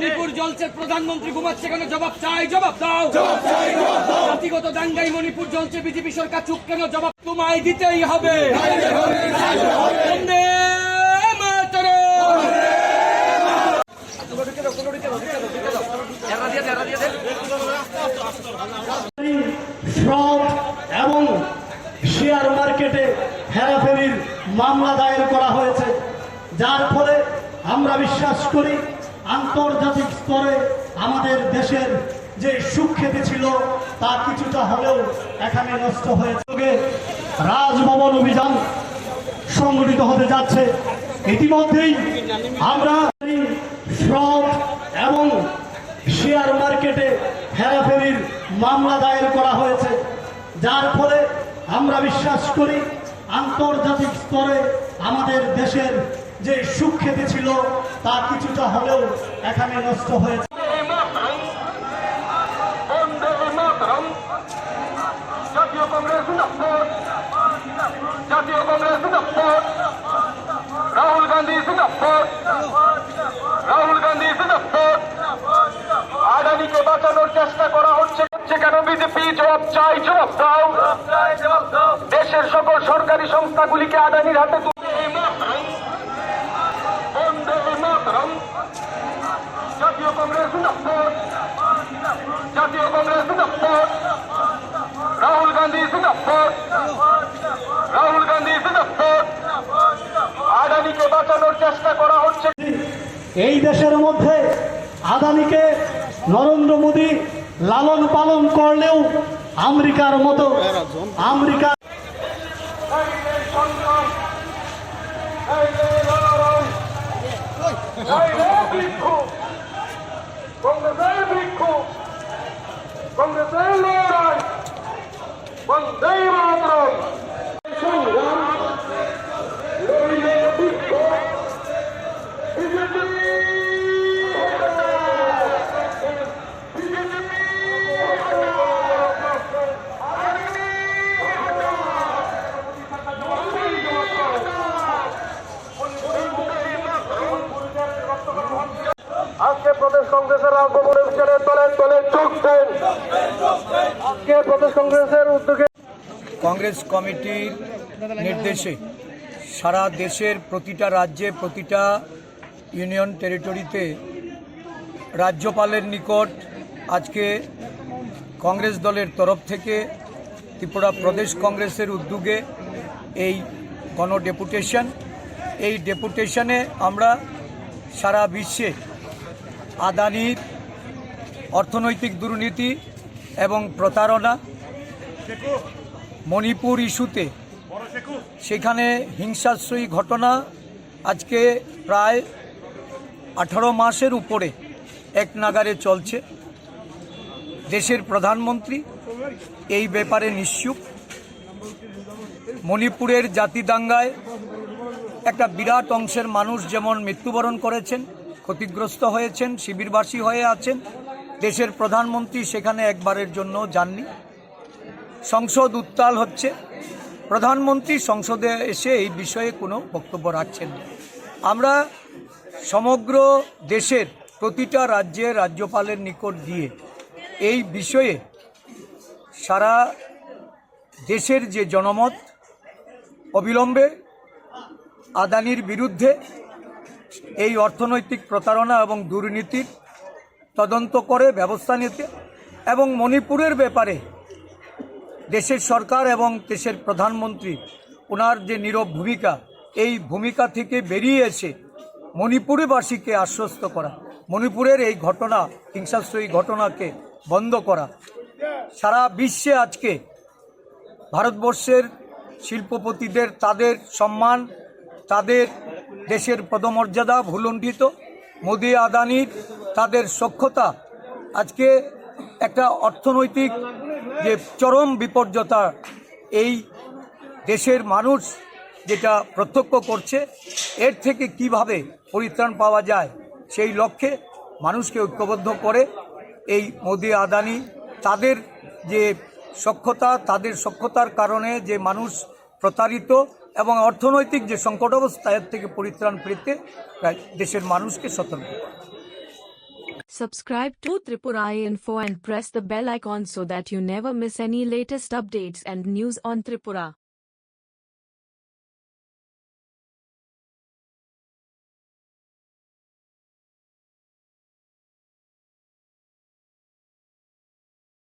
মণিপুর জলছে প্রধানমন্ত্রী ঘুমাচ্ছে কেন? জবাব চাই জবাব দাও। জাতিগত দাঙ্গাই মণিপুর জলছে বিজেপি সরকার চুপ কেন? জবাব তোমায় দিতেই হবে। ফ্রড এবং শেয়ার মার্কেটে হেরাফেরির মামলা দায়ের করা হয়েছে। যার ফলে আমরা বিশ্বাস করি আন্তর্জাতিক স্তরে আমাদের দেশের যে সুখ্যাতি ছিল, তা কিছুটা হলেও এখানে নষ্ট হয়েছে। রাজভবন অভিযান সংগঠিত হতে যাচ্ছে। ইতিমধ্যেই আমরা ফ্রড এবং শেয়ার মার্কেটে হেরাফেরির মামলা দায়ের করা হয়েছে। যার ফলে আমরা বিশ্বাস করি, আন্তর্জাতিক স্তরে আমাদের দেশের যে সুখ্যাতি ছিল তা কিছুটা হলেও এখানে নষ্ট হয়েছে। বাঁচানোর চেষ্টা করা হচ্ছে কেন দেশের সকল সরকারি সংস্থাগুলিকে আদানির হাতে কংগ্রেস জিন্দাবাদ জাতীয় কংগ্রেস রাহুল গান্ধী জিন্দাবাদ রাহুল গান্ধী জিন্দাবাদ আদানিকে বাঁচানোর চেষ্টা করা হচ্ছে এই দেশের মধ্যে আদানিকে নরেন্দ্র মোদী লালন পালন করলেও আমেরিকার মতো আমেরিকা কংগ্রেসের আজকে প্রদেশ কংগ্রেসের রাজভবনের বিচারে তলে তলে চোখ দেন। আজকে প্রদেশ কংগ্রেসের উদ্যোগে কংগ্রেস কমিটির নির্দেশে সারা দেশের প্রতিটা রাজ্যে, প্রতিটা ইউনিয়ন টেরিটরিতে রাজ্যপালের নিকট আজকে কংগ্রেস দলের তরফ থেকে ত্রিপুরা প্রদেশ কংগ্রেসের উদ্যোগে এই গণ ডেপুটেশন এই ডেপুটেশনে আমরা সারা বিশ্বে আদানির অর্থনৈতিক দুর্নীতি এবং প্রতারণা মণিপুর ইস্যুতে। সেখানে হিংসাশ্রয়ী ঘটনা আজকে প্রায় আঠারো মাসের উপরে এক নাগারে চলছে। দেশের প্রধানমন্ত্রী এই ব্যাপারে নিশ্চুপ। মণিপুরের জাতিদাঙ্গায় একটা বিরাট অংশের মানুষ যেমন মৃত্যুবরণ করেছেন ক্ষতিগ্রস্ত হয়েছেন, শিবিরবাসী হয়ে আছেন। দেশের প্রধানমন্ত্রী সেখানে একবারের জন্য যাননি। সংসদ উত্তাল হচ্ছে। প্রধানমন্ত্রী সংসদে এসে এই বিষয়ে কোনো বক্তব্য রাখছেন আমরা সমগ্র দেশের প্রতিটা রাজ্যের রাজ্যপালের নিকট দিয়ে এই বিষয়ে সারা দেশের যে জনমত অবিলম্বে আদানির বিরুদ্ধে এই অর্থনৈতিক প্রতারণা এবং দুর্নীতির তদন্ত করে ব্যবস্থা নিতে এবং মণিপুরের ব্যাপারে দেশের সরকার এবং দেশের প্রধানমন্ত্রী ওনার যে নীরব ভূমিকা, এই ভূমিকা থেকে বেরিয়ে এসে মণিপুরবাসীকে আশ্বস্ত করা, মণিপুরের এই ঘটনা হিংসাশ্রয়ী ঘটনাকে বন্ধ করা। সারা বিশ্বে আজকে ভারতবর্ষের শিল্পপতিদের তাদের সম্মান, তাদের দেশের পদমর্যাদা ভুলণ্ঠিত। মোদি আদানির তাদের সক্ষতা আজকে একটা অর্থনৈতিক যে চরম বিপর্যতা এই দেশের মানুষ যেটা প্রত্যক্ষ করছে, এর থেকে কীভাবে পরিত্রাণ পাওয়া যায় সেই লক্ষ্যে মানুষকে ঐক্যবদ্ধ করে এই মোদি, আদানি তাদের যে সক্ষতা, তাদের সক্ষতার কারণে যে মানুষ প্রতারিত এবং অর্থনৈতিক যে সংকট অবস্থা এর থেকে পরিত্রাণ পেতে দেশের মানুষকে সতর্ক Subscribe to Tripura Info and press the bell icon so that you never miss any latest updates and news on Tripura.